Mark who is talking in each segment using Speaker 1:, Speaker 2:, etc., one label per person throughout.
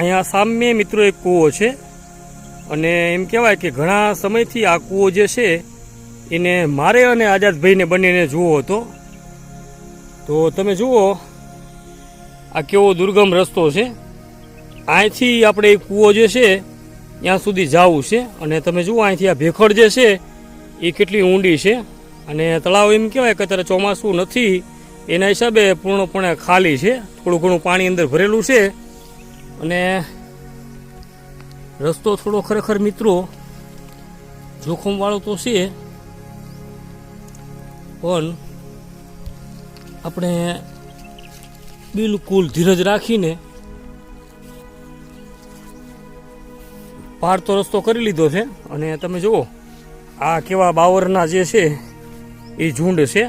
Speaker 1: અહીંયા સામે મિત્રો એક કૂવો છે. અને એમ કહેવાય કે ઘણા સમયથી આ કૂવો જે છે, એને મારે અને આઝાદભાઈને બંનેને જુઓ હતો. તો તમે જુઓ, આ કેવો દુર્ગમ રસ્તો છે. અહીંથી આપણે એ કૂવો જે છે, ત્યાં સુધી જવું છે. અને તમે જુઓ, અહીંથી આ ભેખડ જે છે, એ કેટલી ઊંડી છે. અને તળાવ એમ કહેવાય કે અત્યારે ચોમાસું નથી. એના હિસાબે પૂર્ણપણે ખાલી છે. થોડું ઘણું પાણી અંદર ભરેલું છે. અને રસ્તો થોડો ખરેખર મિત્રો જોખમવાળો તો છે, પણ આપણે બિલકુલ ધીરજ રાખીને પાર તો રસ્તો કરી લીધો છે. અને તમે જુઓ, આ કેવા બાવરના જે છે, એ ઝુંડ છે.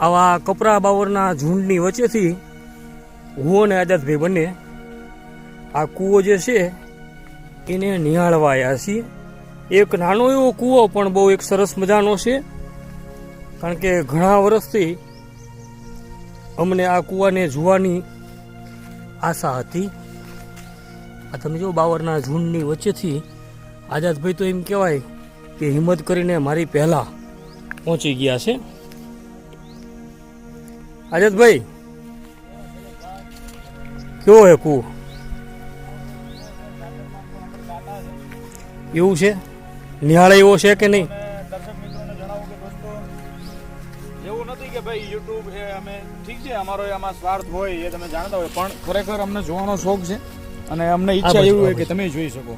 Speaker 1: આવા કપરા બાવરના ઝુંડની વચ્ચેથી હું અને આઝાદભાઈ બંને આ કૂવો જે છે, એને નિહાળવા આવ્યા છીએ. એક નાનો એવો કૂવો પણ બહુ એક સરસ મજાનો છે, કારણ કે ઘણા વર્ષથી અમને આ કૂવાને જોવાની આશા હતી. આ તમે જો બાવરના ઝુંડની વચ્ચેથી આઝાદભાઈ તો એમ કહેવાય કે હિંમત કરીને મારી પહેલાં પહોંચી ગયા છે. આઝાદભાઈ, કેવો હે કૂવો? એવું છે? નિહાળે એવો છે કે નહીં?
Speaker 2: દર્શક મિત્રોને જણાવું કે દોસ્તો એવું નથી કે ભાઈ યુટ્યુબ એ અમે ઠીક છે અમારો આમાં સ્વાર્થ હોય એ તમે જાણતા હોય પણ ખરેખર અમને જોવાનો શોખ છે અને અમને ઈચ્છા એવું હોય કે તમે જોઈ શકો.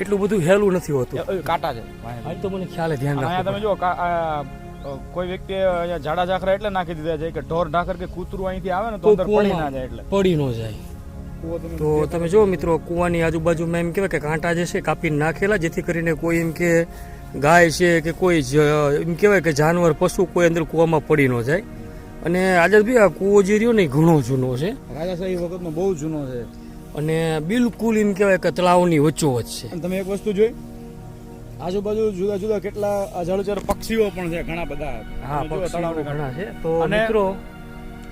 Speaker 1: એટલું બધું હેલું નથી હોતું.
Speaker 2: કાંટા છે
Speaker 1: આ તો મને ખ્યાલ ધ્યાન
Speaker 2: અહીંયા તમે જો કા- આ, અ, કોઈ વ્યક્તિ અહીંયા ઝાડા ઝાખરા એટલે નાખી દીધા છે કે ઢોર ઢાકર કે કૂતરું અહીંથી આવે ને તો અંદર પડી ના જાય એટલે.
Speaker 1: પડી ન જાય. તો તમે જો મિત્રો કૂવાની આજુબાજુમાં એમ કહેવાય કે કાંટા જે છે કાપી નાખેલા જેથી કરીને કોઈ એમ કે ગાય છે કે કોઈ એમ કહેવાય કે જાનવર પશુ કોઈ અંદર કૂવામાં પડી ન જાય. અને આજે આઝાદભાઈ આ કૂવો જે રહ્યો ને ઘણો જૂનો છે.
Speaker 2: રાજાશાહી વખતનો બહુ જૂનો છે.
Speaker 1: અને બિલકુલ એમ કહેવાય કે તળાવની વચ્ચોવચ્ચ છે.
Speaker 2: તમે એક વસ્તુ જોઈ? આજુબાજુ જુદા જુદા કેટલા જળચર પક્ષીઓ પણ છે ઘણા બધા.
Speaker 1: હા
Speaker 2: જુઓ
Speaker 1: પક્ષીઓ ઘણા છે. તો મિત્રો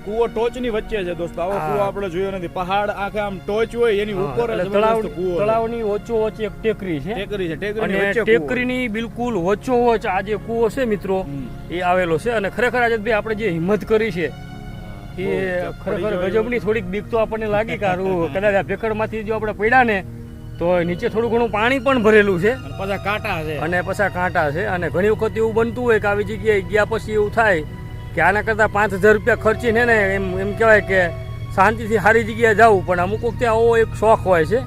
Speaker 2: કૂવો ટોચની વચ્ચે છે દોસ્તો. આવો. કૂવો આપણે જોયો નથી. પહાડ આખે આમ ટોચ હોય એની ઉપર
Speaker 1: તળાવ
Speaker 2: તળાવની ઓછો છે.
Speaker 1: તળાવની એક ટેકરી છે.
Speaker 2: ટેકરી છે ટેકરીની વચ્ચે
Speaker 1: ટેકરીની બિલકુલ વચ્ચોવચ્ચ આ જે કૂવો છે મિત્રો એ આવેલો છે. અને ખરેખર આઝાદભાઈ આપણે જે હિંમત કરી છે એ ખરેખર ગજબની થોડીક બીક તો આપણને લાગી કે કદાચ આ ભેખડમાંથી જો આપણે પડ્યા ને તો નીચે થોડું ઘણું પાણી પણ ભરેલું છે.
Speaker 2: પાછા કાંટા છે.
Speaker 1: અને પાછા કાંટા છે. અને ઘણી વખત એવું બનતું હોય કે આવી જગ્યાએ ગયા પછી એવું થાય કે આના કરતાં પાંચ હજાર રૂપિયા ખર્ચીને ને એમ એમ કહેવાય કે શાંતિથી સારી જગ્યાએ જવું. પણ અમુક વખતે આવો એક શોખ હોય છે.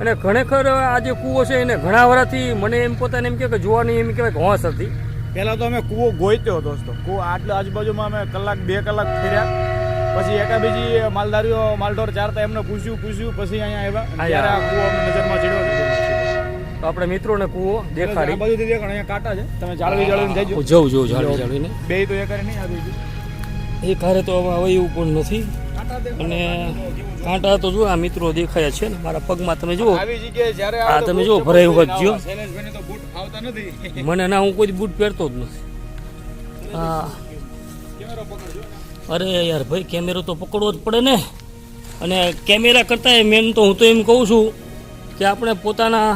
Speaker 1: અને ખરેખર આ જે કૂવો છે એને ઘણા વર્ષથી મને એમ પોતાને એમ કે જોવાની એમ કહેવાય કે હોશ હતી.
Speaker 2: પહેલાં તો અમે કૂવો ગોઈત્યો દોસ્તો. કૂવો આટલા આજુબાજુમાં અમે કલાક બે કલાક ફર્યા. પછી એકા બીજી માલધારીઓ માલઢોર ચારતા એમને પૂછ્યું પૂછ્યું પછી અહીંયા આવ્યા. ત્યારે આ કૂવો નજરમાં ચડ્યો.
Speaker 1: તો આપણે મિત્રોને કૂવો દેખાડી.
Speaker 2: બાજુથી દેખાણ અહીંયા કાંટા છે. તમે જાળવી જાળવીને જજો.
Speaker 1: જવું જવું જાળવી જાળવીને.
Speaker 2: બે તો એ કરે નહીં આ બીજું
Speaker 1: એ કારે તો હવે એવું પણ નથી. અને કાંટા તો જો આ મિત્રો દેખાયા છે ને મારા પગમાં તમે જુઓ.
Speaker 2: આવી જગ્યાએ જ્યારે
Speaker 1: આ તમે જુઓ, ભરાઈ વખત
Speaker 2: નથી.
Speaker 1: મને ના હું કોઈ બૂટ પહેરતો જ નથી. હા. અરે યાર ભાઈ કેમેરો તો પકડવો જ પડે ને. અને કેમેરા કરતાં મેન તો હું તો એમ કહું છું કે આપણે પોતાના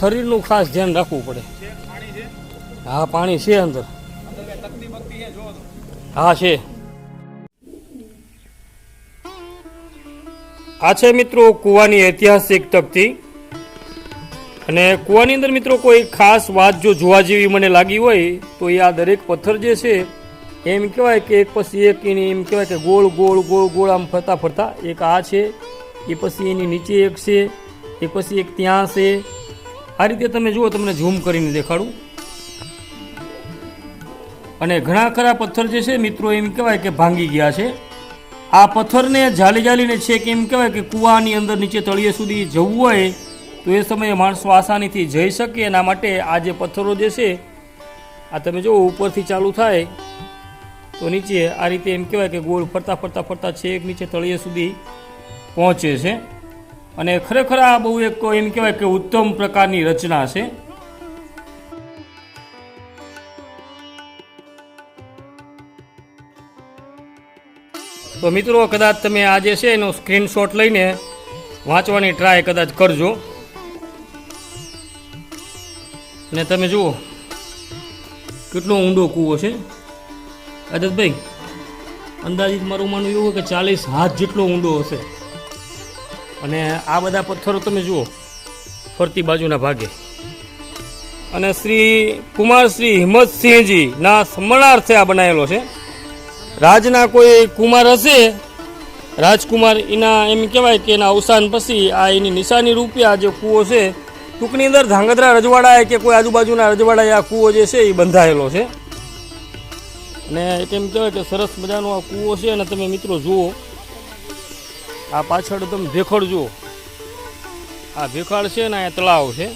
Speaker 1: શરીરનું ખાસ ધ્યાન રાખવું પડે. હા, પાણી છે અંદર. હા, છે. આ છે મિત્રો કૂવાની ઐતિહાસિક તકતી. અને કૂવાની અંદર મિત્રો કોઈ ખાસ વાત જો જોવા જેવી મને લાગી હોય, તો એ આ દરેક પથ્થર જે છે, એમ કહેવાય કે એક પછી એક એની એમ કહેવાય કે ગોળ ગોળ ગોળ ગોળ આમ ફરતા ફરતા, એક આ છે, એ પછી એની નીચે એક છે, એ પછી એક ત્યાં છે આ રીતે તમે જુઓ, તમને ઝૂમ કરીને દેખાડું. અને ઘણા ખરા પથ્થર જે છે, મિત્રો એમ કહેવાય કે ભાંગી ગયા છે. આ પથ્થરને જાલી જાલીને છે કે એમ કહેવાય કે કૂવાની અંદર નીચે તળિયે સુધી જવું હોય, તો એ સમયે માણસો આસાનીથી જઈ શકે. એના માટે આ જે પથ્થરો જે છે, આ તમે જુઓ, ઉપરથી ચાલુ થાય, તો નીચે આ રીતે એમ કહેવાય કે ગોળ ફરતા ફરતા ફરતા છેક નીચે તળિયે સુધી પહોંચે છે. અને ખરેખર આ બહુ એક એમ કહેવાય કે ઉત્તમ પ્રકારની રચના છે. તો મિત્રો, કદાચ તમે આ જે છે એનો સ્ક્રીનશોટ લઈને વાંચવાની ટ્રાય કદાચ કરજો. અને તમે જુઓ, કેટલો ઊંડો કૂવો છે. અજતભાઈ, અંદાજિત મારું માનવું એવું કે ચાલીસ હાથ જેટલો ઊંડો હશે. અને આ બધા પથ્થરો તમે જુઓ, ફરતી બાજુના ભાગે. અને શ્રી કુમાર શ્રી હિંમતસિંહજી ના સ્મરણાર્થે આ બનાવેલો છે. રાજના કોઈ કુમાર હશે? રાજકુમાર એના એમ કહેવાય કે એના અવસાન પછી આ એની નિશાની રૂપે આ જે કૂવો છે, ટૂંકની અંદર ધાંગધ્રા રજવાડાએ કે કોઈ આજુબાજુના રજવાડાએ આ કૂવો જે છે એ બંધાયેલો છે. અને એમ કહેવાય કે સરસ મજાનો આ કૂવો છે અને તમે મિત્રો જુઓ આ પાછળ તમે ભેખડ જુઓ આ ભેખાડ છે ને અહીંયા તળાવ છે.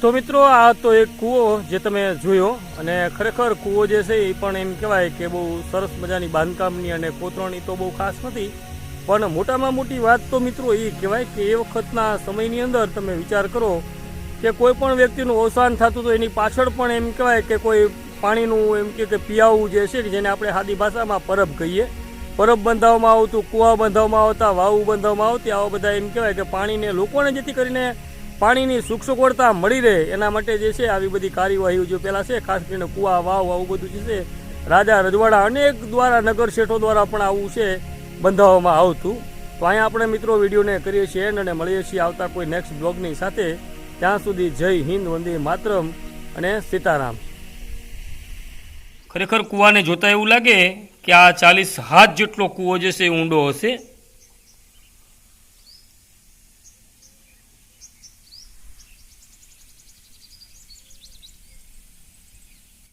Speaker 1: તો મિત્રો, આ તો એક કૂવો જે તમે જોયો, અને ખરેખર કૂવો જે છે એ પણ એમ કહેવાય કે બહુ સરસ મજાની બાંધકામની અને કોતરણી તો બહુ ખાસ નથી પણ મોટામાં મોટી વાત તો મિત્રો એ કહેવાય કે એ વખતના સમયની અંદર તમે વિચાર કરો કે કોઈ પણ વ્યક્તિનું અવસાન થતું તો એની પાછળ પણ એમ કહેવાય કે કોઈ પાણીનું એમ કે પિયાવું જે છે જેને આપણે સાદી ભાષામાં પરબ કહીએ. પરબ બંધાવવામાં આવતું, કૂવા બંધાવવામાં આવતા, વાવું બંધાવવામાં આવતી, આવા બધા એમ કહેવાય કે પાણીને લોકોને જેથી કરીને પાણીની સુખ સગવડતા મળી રહે. એના માટે જે છે આવી બધી કાર્યવાહીઓ જે પહેલાં છે, ખાસ કરીને કૂવા, વાવ, આવું બધું જે છે, રાજા રજવાડા અનેક દ્વારા નગર શેઠો દ્વારા પણ આવું છે. બંધાવવામાં આવતું. તો અહીંયા આપણે મિત્રો વિડીયોને કરીએ છીએ અને મળીએ છીએ આવતા કોઈ નેક્સ્ટ બ્લોગની સાથે. ત્યાં સુધી જય હિન્દ, વંદે માતરમ અને સીતારામ. ખરેખર કૂવાને જોતા એવું લાગે કે આ ચાલીસ હાથ જેટલો કૂવો જે છે ઊંડો હશે.